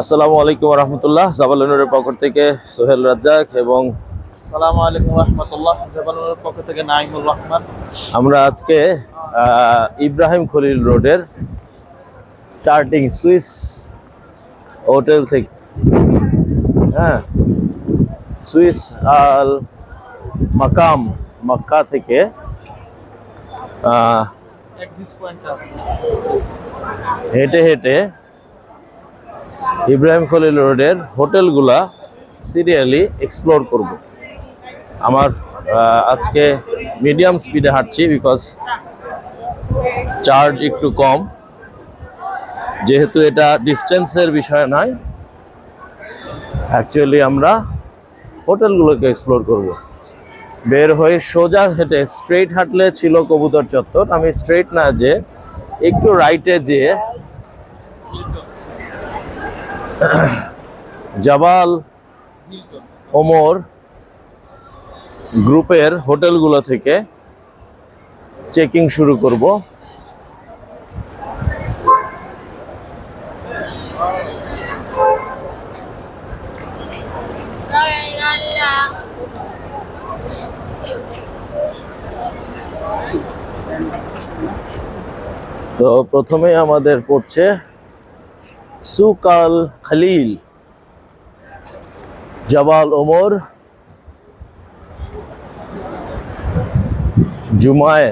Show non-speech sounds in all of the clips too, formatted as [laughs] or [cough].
আসসালামু আলাইকুম রহমতুল্লাহ জাবালুনের পক্ষ থেকে সোহেল রাজ্জাক এবং সালামু আলাইকুম রহমতুল্লাহ জাবানুরের পক্ষ থেকে নাইমুর রহমান। আমরা আজকে ইব্রাহিম খলিল রোডের স্টার্টিং সুইস হোটেল থেকে হ্যাঁ সুইস আল মাকাম মক্কা থেকে হেঁটে হেঁটে ইব্রাহিম খলিল রোডের হোটেলগুলা সিরিয়ালি এক্সপ্লোর করব। আমার আজকে মিডিয়াম স্পিডে হাঁটছি বিকজ চার্জ একটু কম। যেহেতু এটা ডিস্টেন্সের বিষয় নয় অ্যাকচুয়ালি আমরা হোটেলগুলোকে এক্সপ্লোর করব। বের হয়ে সোজা হেঁটে স্ট্রেট হাঁটলে ছিল কবুতর চত্বর। আমি স্ট্রেট না যে, একটু রাইটে যেয়ে জাবাল ওমর গ্রুপের হোটেলগুলো থেকে চেকিং শুরু করব। তো প্রথমে আমাদের পড়ছে সুকাল খালিল। Jabal Omar. জুমায়।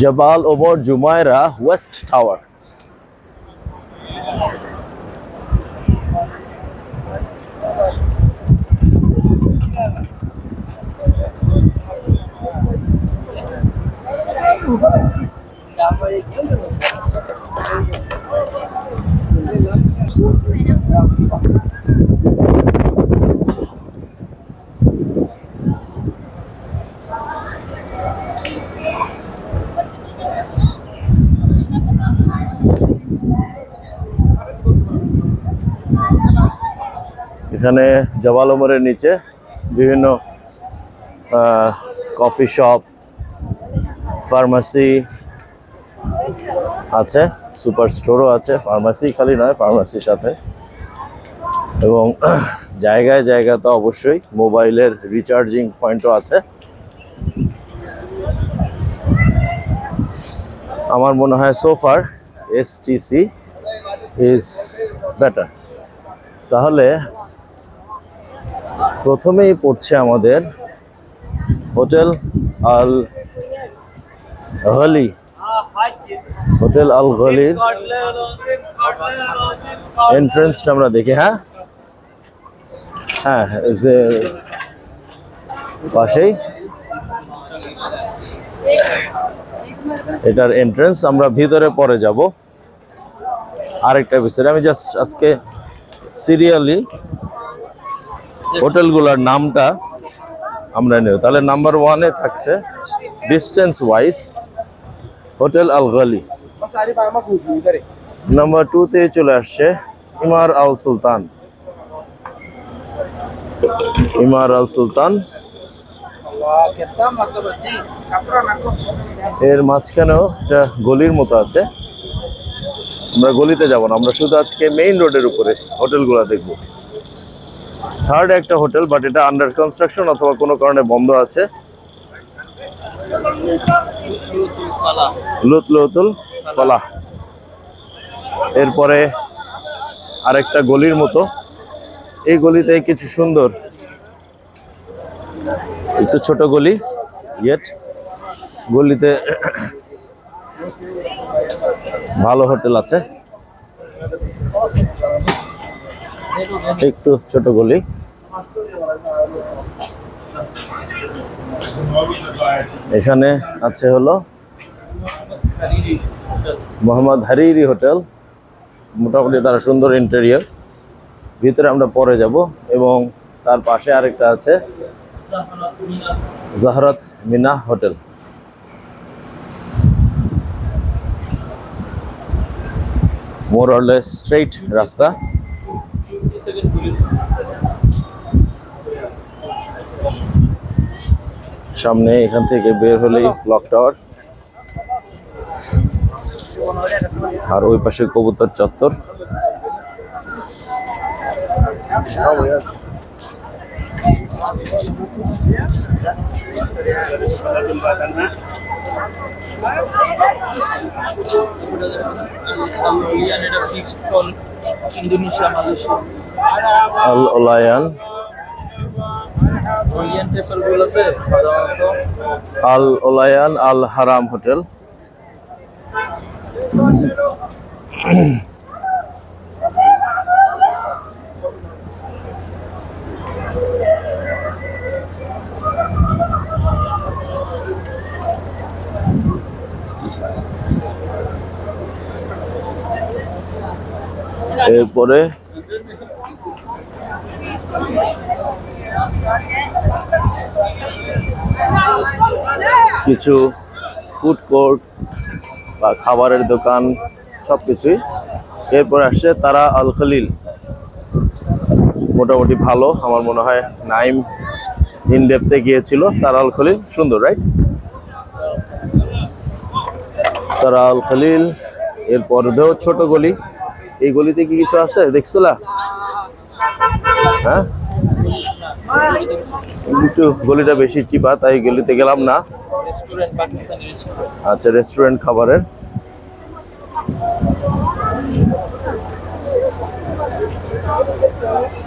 Jabal Omar Jumeirah west tower. এখানে জবাল ওমরের নিচে বিভিন্ন কফি শপ, ফার্মাসি আছে, সুপার স্টোরও আছে, ফার্মাসি খালি নয়, ফার্মাসির সাথে। এবং [clears throat] জায়গায় জায়গা তো অবশ্যই মোবাইলের রিচার্জিং পয়েন্টও আছে। আমার মনে হয় সোফার এস টিসি ইজ বেটার তাহলে প্রথমেই পড়ছে আমাদের হোটেল আল গলি। হোটেল আল গলির এন্ট্রেন্সটা আমরা দেখি হ্যাঁ? হ্যাঁ যে পাশেই। এটার এন্ট্রেন্স আমরা ভিতরে পরে যাব। আরেকটা বিষয় আমি জাস্ট আজকে সিরিয়ালি হোটেলগুলোর নামটা আমরা নেব। তাহলে নাম্বার ওয়ানে থাকছে ডিস্টেন্স ওয়াইজ হোটেল আল গলি। নাম্বার টুতে চলে আসছে ইমার আল সুলতান। ইমার আল সুলতান। এর মাঝখানেও একটা গলির মতো আছে। আমরা গলিতে যাব না, আমরা শুধু আজকে মেইন রোডের উপরে হোটেলগুলো দেখব। থার্ড একটা হোটেল বাট এটা আন্ডার কনস্ট্রাকশন অথবা কোনো কারণে বন্ধ আছে। এরপরে আরেকটা গলির মতো। এই গলিতে কিছু সুন্দর, একটু ছোট গলি গেট গলিতে ভালো হোটেল আছে। একটু ছোট গলি। এখানে আছে হলো মোহাম্মদ হারিরি হোটেল। মোটামুটি তারা সুন্দর ইন্টেরিয়র ভিতরে আমরা পরে যাব এবং তার পাশে আরেকটা আছে Zahrat Mina hotel. More or less straight রাস্তা। সামনে এখান থেকে বের হলেই ক্লক টাওয়ার। আর ওই পাশে কবুতর চত্বর। আল ওলায়ান আল ওলায়ান আল হারাম হোটেল। এরপরে কিছু ফুড কোর্ট বা খাবারের দোকান সব কিছুই এরপর আসছে তারা আল খলিল। মোটামুটি ভালো, আমার মনে হয় নাইম ইন ডেপতে গিয়েছিল। তারা আল খলিল, সুন্দর রাইট তারা আল খলিল, এরপর দেও ছোট গলি। এই গলিতে কি কিছু আছে? দেখছিলা হ্যাঁ? একটু গলিটা বেশি চিপা, তাই গলিতে গেলাম না। রেস্টুরেন্ট পাকিস্তানি রেস্টুরেন্ট আচ্ছা রেস্টুরেন্ট খাবারের।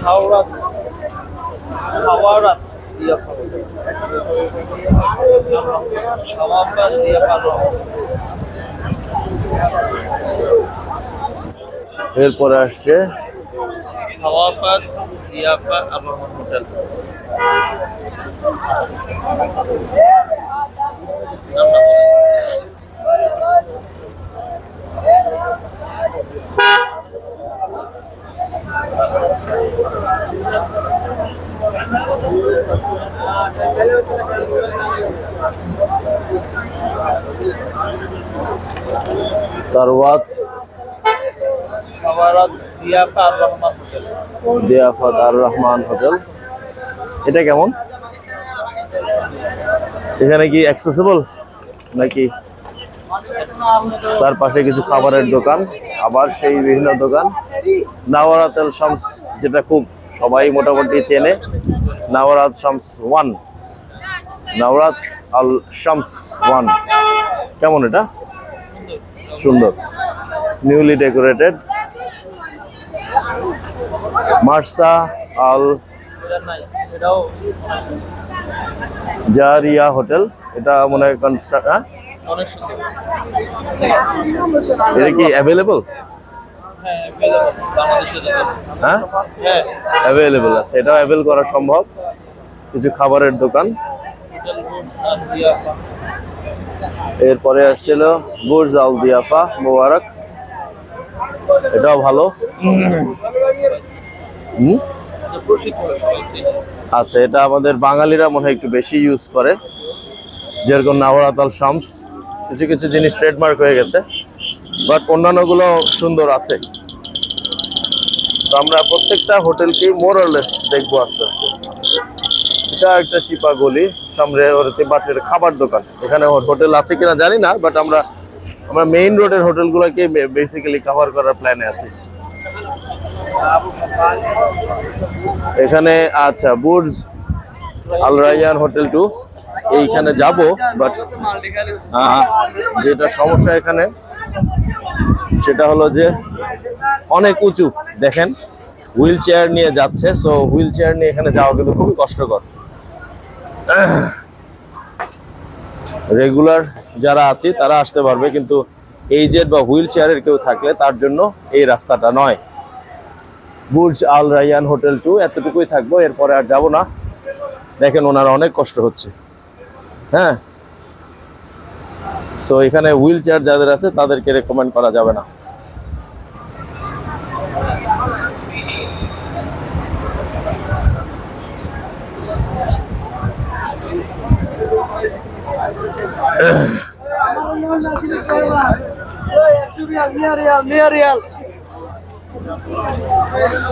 হাওড়া হাওড়া দিয়া হাওড়া দিয়া পালো এরপরে আসছে হাওয়াফাত hotel. Diyafat Ar Rahman hotel. এটা কেমন? এখানে কি অ্যাক্সেসিবল নাকি? তার পাশে কিছু খাবারের দোকান, আবার সেই বিভিন্ন দোকান। নাওয়ারাত শামস, যেটা খুব সবাই মোটামুটি চেনে। Nawarat Shams one. Nawarat Al Shams one. কেমন এটা? সুন্দর। Newly decorated. মার্সা আল জারিয়া হোটেল। এটা মনে হয় কনস্ট্রাক্ট হ্যাঁ? এটা কি অ্যাভেলেবল হ্যাঁ অ্যাভেলেবল আছে এটা অ্যাভেল করা সম্ভব। কিছু খাবারের দোকান। এরপরে আসছিল বুর্জ আল দিয়াফা মোবারক। এটাও ভালো। হুম। আচ্ছা এটা আমাদের বাঙালিরা মনে হয় একটু বেশি ইউজ করে। যেরকম নাওরাতাল শামস, কিছু কিছু জিনিস ট্রেডমার্ক হয়ে গেছে বাট অন্যান্যগুলো সুন্দর আছে। তো আমরা প্রত্যেকটা হোটেলকেই মোরলেস দেখব আস্তে আস্তে। এটা একটা চিপা গলি, সামনে ওর বাটের খাবার দোকান। এখানে ওর হোটেল আছে কিনা জানি না বাট আমরা আমরা মেইন রোডের হোটেলগুলোকে বেসিক্যালি কভার করার প্ল্যানে আছি। এখানে আচ্ছা Burj Al Rayyan hotel two. এইখানে যাব, বাট যেটা সমস্যা এখানে, সেটা হলো যে অনেক উঁচু, দেখেন, হুইল চেয়ার নিয়ে যাচ্ছে, সো হুইল চেয়ার নিয়ে এখানে যাওয়া কিন্তু খুবই কষ্টকর। রেগুলার যারা আছি, তারা আসতে পারবে, কিন্তু এই এইজেড বা হুইল চেয়ারের কেউ থাকলে তার জন্য এই রাস্তাটা নয়। Burj Al Rayyan hotel two, এতটুকুই থাকব, এরপরে আর যাব না। দেখেন ওনার অনেক কষ্ট হচ্ছে। হ্যাঁ? সো এখানে হুইল চেয়ার যাদের আছে, তাদেরকে রেকমেন্ড করা যাবে না।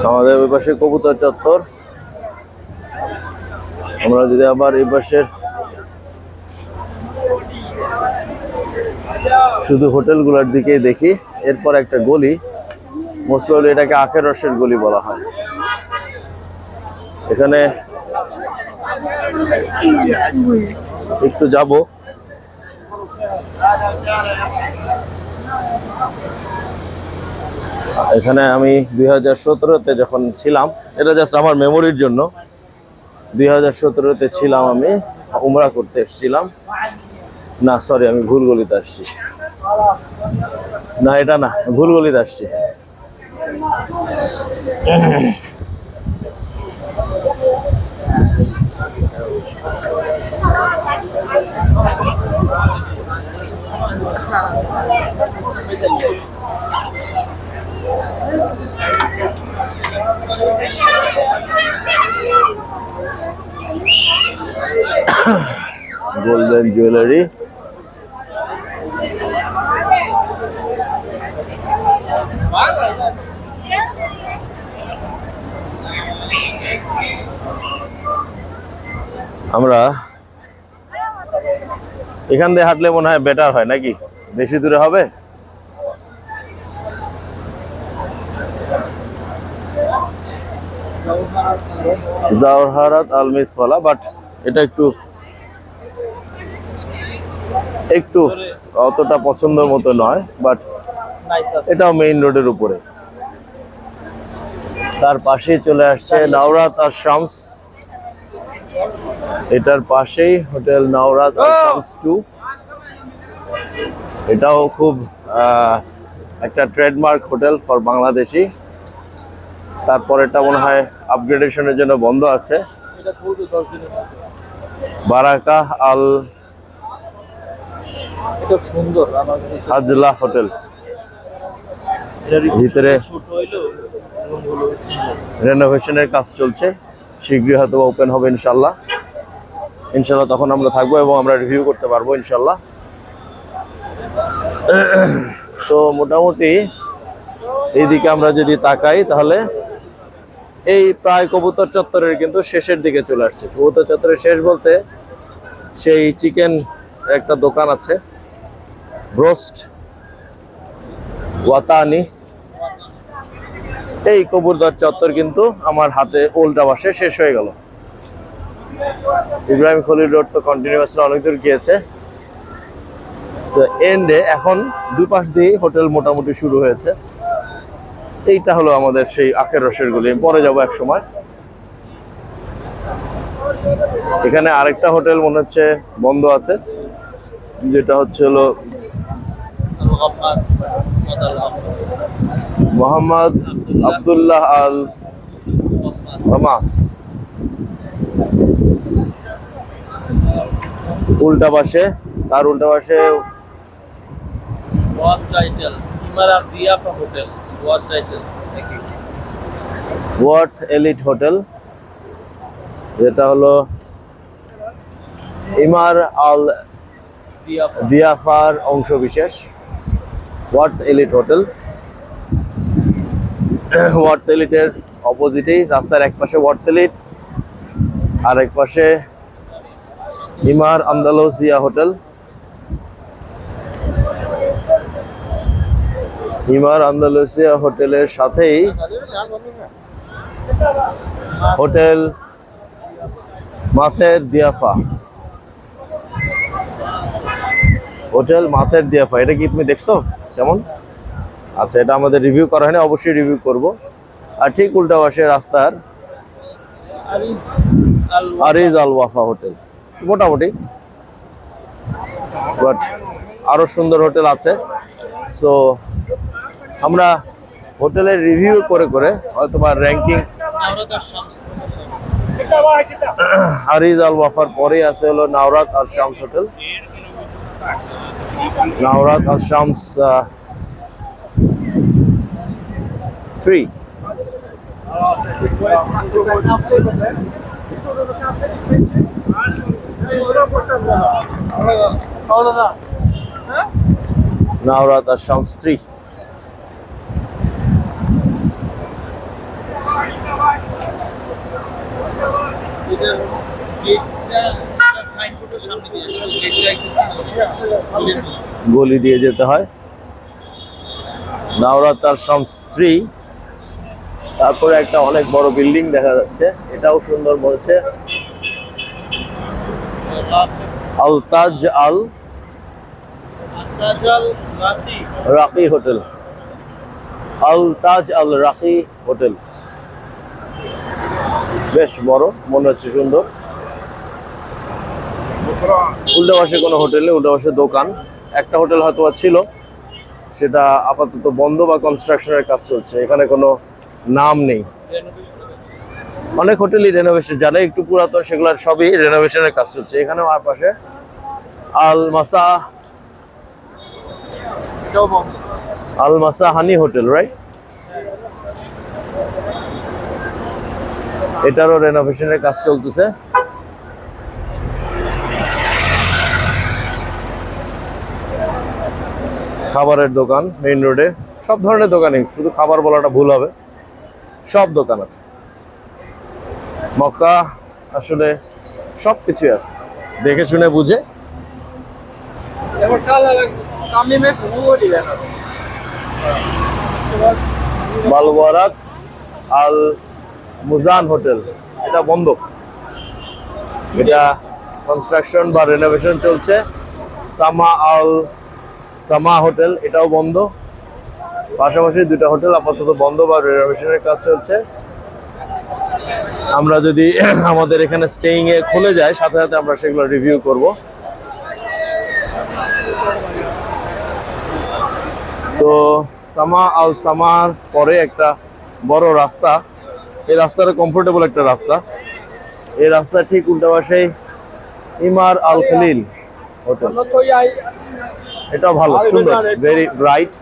আমাদের ওই পাশে কবুতর চত্বর। আমরা যদি আবার এই পাশের শুধু হোটেলগুলোর দিকেই দেখি, এরপর একটা গলি মোস্ট এটাকে আখের রসের গলি বলা হয়। এখানে একটু যাব। এখানে আমি দুই হাজার সতেরোতে যখন ছিলাম এটা জাস্ট আমার মেমোরির জন্য দুই হাজার সতেরোতে ছিলাম আমি উমরা করতে এসেছিলাম। না সরি আমি ভুল গলিতে আসছি। না এটা না ভুল গলিতে আসছি। [laughs] [laughs] [laughs] গোল্ডেন জুয়েলারি আমরা এখান দিয়ে হাঁটলে মনে হয় বেটার হয় নাকি? বেশি দূরে হবে? জাওহারাত আল মিসফালা বাট এটা একটু একটু অতটা পছন্দের মতো নয় বাট এটাও মেইন রোডের উপরে। তার পাশেই চলে আসছে নাওরাত আর শামস এটার পাশেই hotel Nawarat Ar Shams two এটাও খুব একটা ট্রেডমার্ক হোটেল ফর বাংলাদেশি। তারপর এটা মনে হয় আপগ্রেডেশনের জন্য বন্ধ আছে। বারাকা আল সুন্দর হাজলা হোটেল। ভিতরে রেনোভেশনের কাজ চলছে। শীঘ্রই হয়তো ওপেন হবে ইনশাল্লাহ ইনশাল্লাহ তখন আমরা থাকব এবং আমরা রিভিউ করতে পারব ইনশাল্লাহ তো মোটামুটি এইদিকে আমরা যদি তাকাই তাহলে এই প্রায় কবুতর চত্বরের কিন্তু শেষের দিকে চলে আসছে। কবুতর চত্বরের শেষ বলতে সেই চিকেন একটা দোকান আছে। ব্রোস্ট ওয়াতানি এই কবুরদার চত্বর কিন্তু আমার হাতে উল্টা পাশে শেষ হয়ে গেল। ইব্রাহিম খলিল রোড তো কন্টিনিউয়াসলি অনেক দূর গিয়েছে। এন্ডে এখন দুই পাশ দিয়ে হোটেল মোটামুটি শুরু হয়েছে। এইটা হলো আমাদের সেই আখের রসের গুলি পরে যাব এক সময়। এখানে আরেকটা হোটেল মনে হচ্ছে বন্ধ আছে, যেটা হচ্ছে হলো মোহাম্মদ আব্দুল্লাহ আল উল্টা পাশে, তার উল্টা পাশে হোটেল। ওয়ার্থ এলিট হোটেল যেটা হলো ইমার আল দিয়াফা দিয়াফার অংশ বিশেষ ওয়ার্থ এলিট হোটেল ওয়ার্থ এলিটের অপোজিটেই রাস্তার এক পাশে ওয়ার্থ এলিট আর এক পাশে ইমার আন্দালোসিয়া হোটেল। ইমার আন্দালোসিয়া হোটেলের সাথেই হোটেল মাথের দিয়াফা। হোটেল মাথের দিয়াফা, এটা কি তুমি দেখছ? কেমন? আচ্ছা এটা আমাদের রিভিউ করা হয়নি, অবশ্যই রিভিউ করব। আর ঠিক উল্টা পাশে রাস্তার আরিজ আল ওয়াফা হোটেল। মোটামুটি। বাট আরও সুন্দর হোটেল আছে। সো আমরা হোটেলের রিভিউ করে করে হয়তো বা র্যাঙ্কিং শামস আল ওয়াফার পরেই আছে হলো নাওরাত আর শামস হোটেল। নাওরাত আর শামস থ্রি নাওরাত আর শামস থ্রি এটার গেটটা সাইনবোর্ডের সামনে দিয়ে আসলে গেটটা একটু পিছনে। গলি দিয়ে যেতে হয়। নাওরা তার স্ত্রী। তারপরে একটা অনেক বড় বিল্ডিং দেখা যাচ্ছে। এটাও সুন্দর বলছে। Al Taj Al Raki hotel. Al Taj Al Raki hotel. বেশ বড় মনে হচ্ছে সুন্দর। উল্টো পাশে কোনো হোটেলে উল্টো পাশে দোকান। একটা হোটেল হয়তো ছিল সেটা আপাতত বন্ধ বা কনস্ট্রাকশনের কাজ চলছে এখানে কোনো নাম নেই। অনেক হোটেলই রেনোভেশন যারা একটু পুরাতন সেগুলোর সবই রেনোভেশনের কাজ চলছে। এখানেও আর পাশে আল মাসা আল মাসা হানি হোটেল রাইট এটারও রেনোভেশনের কাজ চলতেছে। খাবারের দোকান মেইন রোডে সব ধরনের দোকানই শুধু খাবার বলাটা ভুল হবে। সব দোকান আছে। মক্কা আসলে সব কিছুই আছে। দেখে শুনে বুঝে। বালওয়ারাত আল মুজান হোটেল। এটা বন্ধ। এটা কনস্ট্রাকশন বা রেনোভেশন চলছে। সামা আল সামা হোটেল, এটাও বন্ধ। পাশাপাশি দুটা হোটেল আপাতত বন্ধ বা রেনোভেশনের কাজ চলছে। আমরা যদি [clears throat] আমাদের এখানে স্টেইং এ খুলে যায়, সাথে সাথে আমরা সেগুলো রিভিউ করব। তো সামা আল সামার পরে একটা বড় রাস্তা। এই রাস্তাটা কমফোর্টেবল একটা রাস্তা। এই রাস্তা ঠিক উল্টা পাশে ইমার আল খলিল হোটেল। এটা ভালো, সুন্দর ভেরি ব্রাইট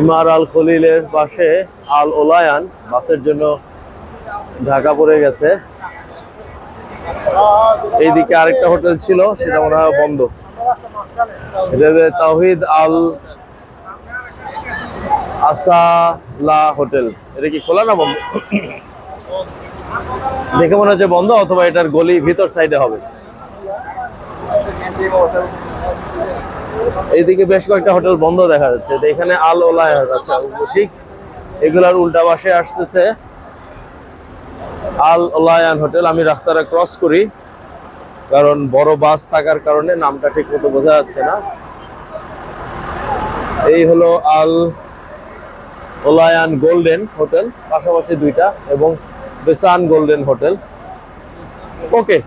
ইমার আল খলিলের পাশে আল ওলায়ান, বাসের জন্য ঢাকা পড়ে গেছে। এইদিকে আরেকটা হোটেল ছিল, সেটা মনে হয় বন্ধ। এটা তাওহিদ আল আসালা হোটেল। এটা কি খোলা না বন্ধ? দেখে মনে হচ্ছে বন্ধ, অথবা এটার গলি ভিতর সাইডে হবে। এইদিকে বেশ কয়েকটা হোটেল বন্ধ দেখা যাচ্ছে। এখানে আল ওলায় আচ্ছা ঠিক এগুলার উল্টা পাশে আসতেছে আল ওলায়ান হোটেল। আমি রাস্তাটা ক্রস করি। কারণ বড় বাস থাকার কারণে নামটা ঠিক মতো বোঝা যাচ্ছে না। এই হলো আল ওলায়ান গোল্ডেন হোটেল, পাশাপাশি দুইটা, এবং বেসান গোল্ডেন হোটেল। ওকে,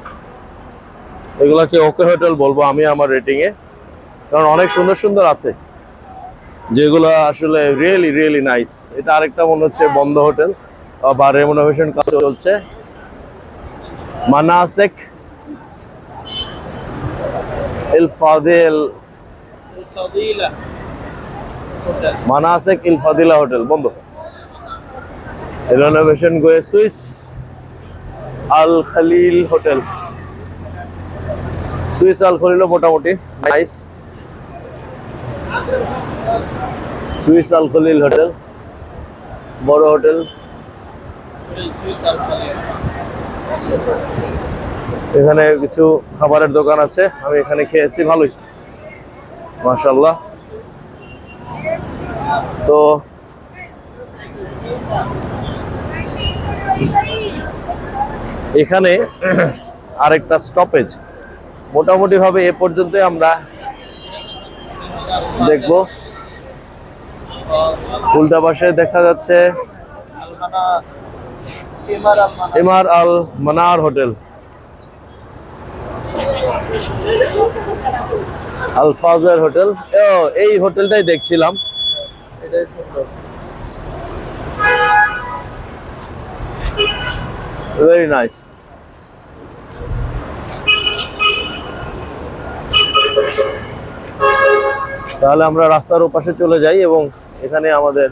এগুলাকে ওকে হোটেল বলব আমি আমার রেটিং এ কারণ অনেক সুন্দর সুন্দর আছে। যেগুলো আসলে রিয়েলি রিয়েলি নাইস এটা আরেকটা মনে হচ্ছে বন্ধ হোটেল বা রেমোনোভেশন কাজ চলছে। Manasek el Fadil. Fadila hotel. Manasek el Fadila hotel বন্ধ। রেনোভেশন গয়ে Swiss Al Khalil hotel. Swiss Al Khalil মোটামুটি nice Swiss Al Khalil hotel বড় হোটেল। সুইস আলফালি এখানে কিছু খাবারের দোকান আছে, আমি এখানে খেয়েছি, ভালোই। মাশাল্লাহ তো এখানে আরেকটা স্টপেজ মোটামুটি ভাবে এ পর্যন্ত আমরা দেখব। উল্টা পাশে দেখা যাচ্ছে এমআর আল মানার হোটেল। আলফাজার হোটেল। ও এই হোটেলটাই দেখছিলাম। এটাই সুন্দর। ভেরি নাইস তাহলে আমরা রাস্তার ওপাশে চলে যাই এবং এখানে আমাদের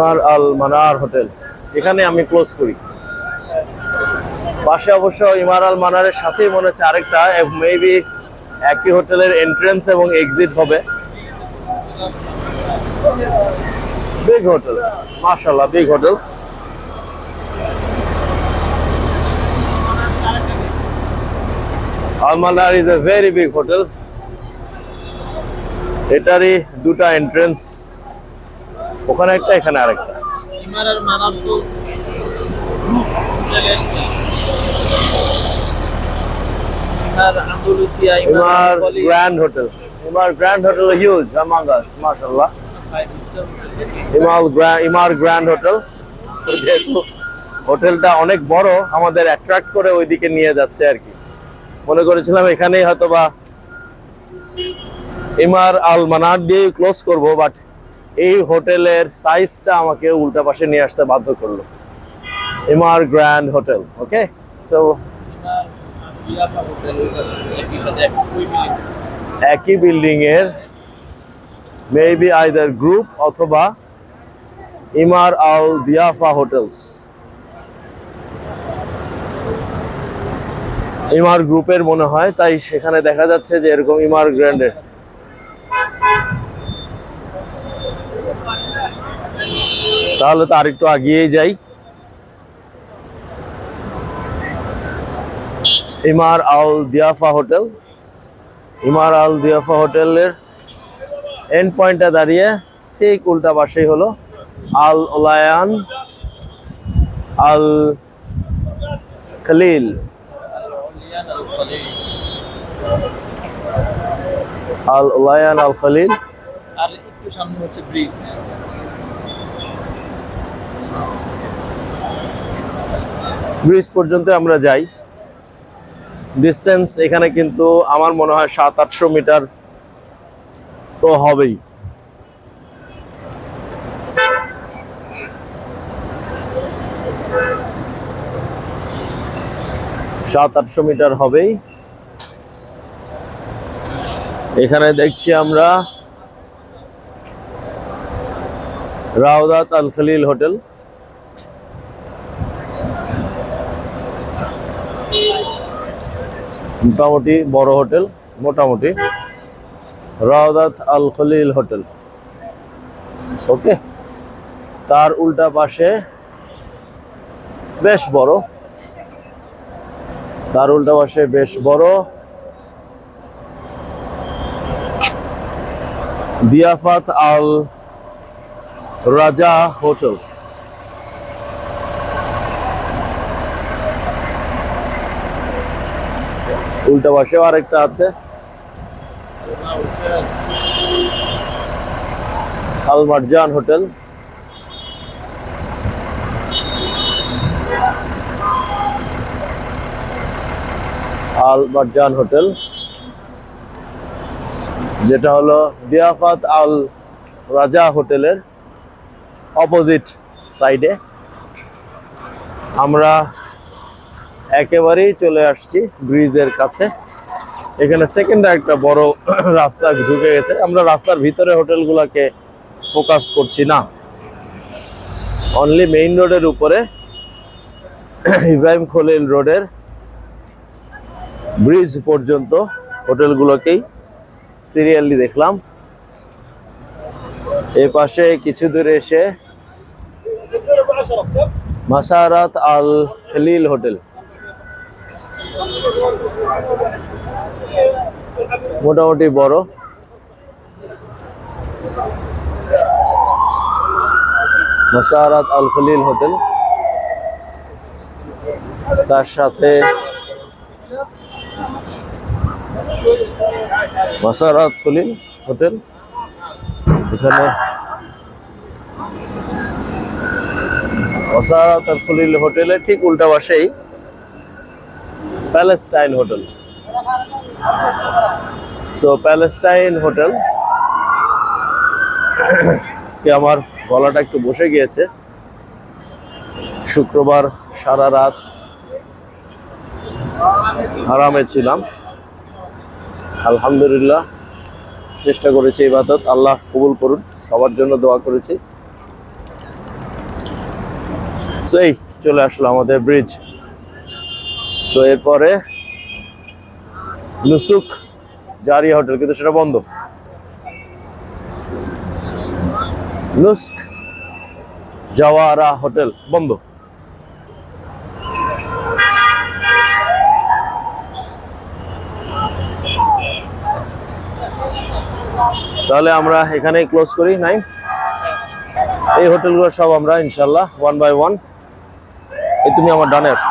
ইমার আল মানার হোটেল। এখানে আমি ক্লোজ করি। পাশে অবশ্য ইমার আল মানারের সাথেই মনে হচ্ছে আরেকটা মেবি একই হোটেলের এন্ট্রেন্স এবং এক্সিট হবে। বিগ হোটেল মাশাল্লাহ big hotel Al Manar is a very big hotel এটারই দুটা এন্ট্রেন্স ওখানে একটা, এখানে আরেকটা। Grand hotel. Grand hotel huge grand hotel. যেহেতু হোটেলটা অনেক বড়, আমাদের অ্যাট্রাক্ট করে ওইদিকে নিয়ে যাচ্ছে আর কি। মনে করেছিলাম এখানেই হয়তো বা ইমার আল মানার দিয়ে ক্লোজ করব বাট এই হোটেলের সাইজটা আমাকে উল্টা পাশে নিয়ে আসতে বাধ্য করল। Emaar grand hotel okay so একই বিল্ডিং এর মেবি আইদার গ্রুপ অথবা ইমার আল দিয়াফা হোটেলস ইমার গ্রুপের মনে হয়, তাই সেখানে দেখা যাচ্ছে যে এরকম ইমার গ্র্যান্ডের তাহলে তো আরেকটু আগিয়েই যাই। ইমার আল দিয়াফা হোটেল। ইমার আল দিয়াফা হোটেলের এন্ড পয়েন্টটা দাঁড়িয়ে ঠিক উল্টা পাশেই হলো আল ওলায়ান, আল খলিল। আল ওলায়ান, আল খলিল। আর একটু সামনে হচ্ছে ব্রিজ। ব্রিজ পর্যন্ত আমরা যাই। ডিস্টেন্স এখানে কিন্তু আমার মনে হয় সাত, আটশো মিটার তো হবেই। সাত, আটশো মিটার হবেই। এখানে দেখছি আমরা রাউদাত আল খলিল হোটেল। মোটামুটি বড় হোটেল, মোটামুটি। Rawdat Al Khalil hotel. Okay? তার উল্টা পাশে বেশ বড়। তার উল্টা পাশে বেশ বড়। দিয়াফাত আল রাজা হোটেল। উল্টা পাশেও আরেকটা আছে। Al Marjan hotel. Al Marjan hotel. যেটা হলো দিয়াফাত আল রাজা হোটেলের অপোজিট সাইডে আমরা একেবারেই চলে আসছি ব্রিজের কাছে। এখানে সেকেন্ড একটা বড় [clears throat] রাস্তা ঢুকে গেছে। আমরা রাস্তার ভিতরে হোটেলগুলোকে ফোকাস করছি না। অনলি মেইন রোডের উপরে [clears throat] ইব্রাহিম খলিল রোডের ব্রিজ পর্যন্ত হোটেলগুলোকেই সিরিয়ালি দেখলাম। এ পাশে কিছু দূরে এসে মাসারাত আল খলিল হোটেল। মোটামুটি বড়। Masarat Al Khalil hotel. তার সাথে মাসারাত খলিল হোটেল। এখানে মাসারাত আল খলিল হোটেলে ঠিক উল্টা পাশেই Palestine hotel. So Palestine hotel. আজকে আমার গলাটা একটু বসে গিয়েছে। শুক্রবার সারা রাত আরামে ছিলাম। আলহামদুলিল্লাহ, চেষ্টা করেছি এই ইবাদত আল্লাহ কবুল করুন, সবার জন্য দোয়া করেছি। সেই চলে আসলো আমাদের ব্রিজ সো এরপরে নুসুক জারিয়া হোটেল, কিন্তু সেটা বন্ধ। নুস্ক জাওয়ারা হোটেল, বন্ধ। তাহলে আমরা এখানেই ক্লোজ করি নাই এই হোটেলগুলো সব আমরা ইনশাল্লাহ ওয়ান বাই ওয়ান এই তুমি আমার ডানে আসো।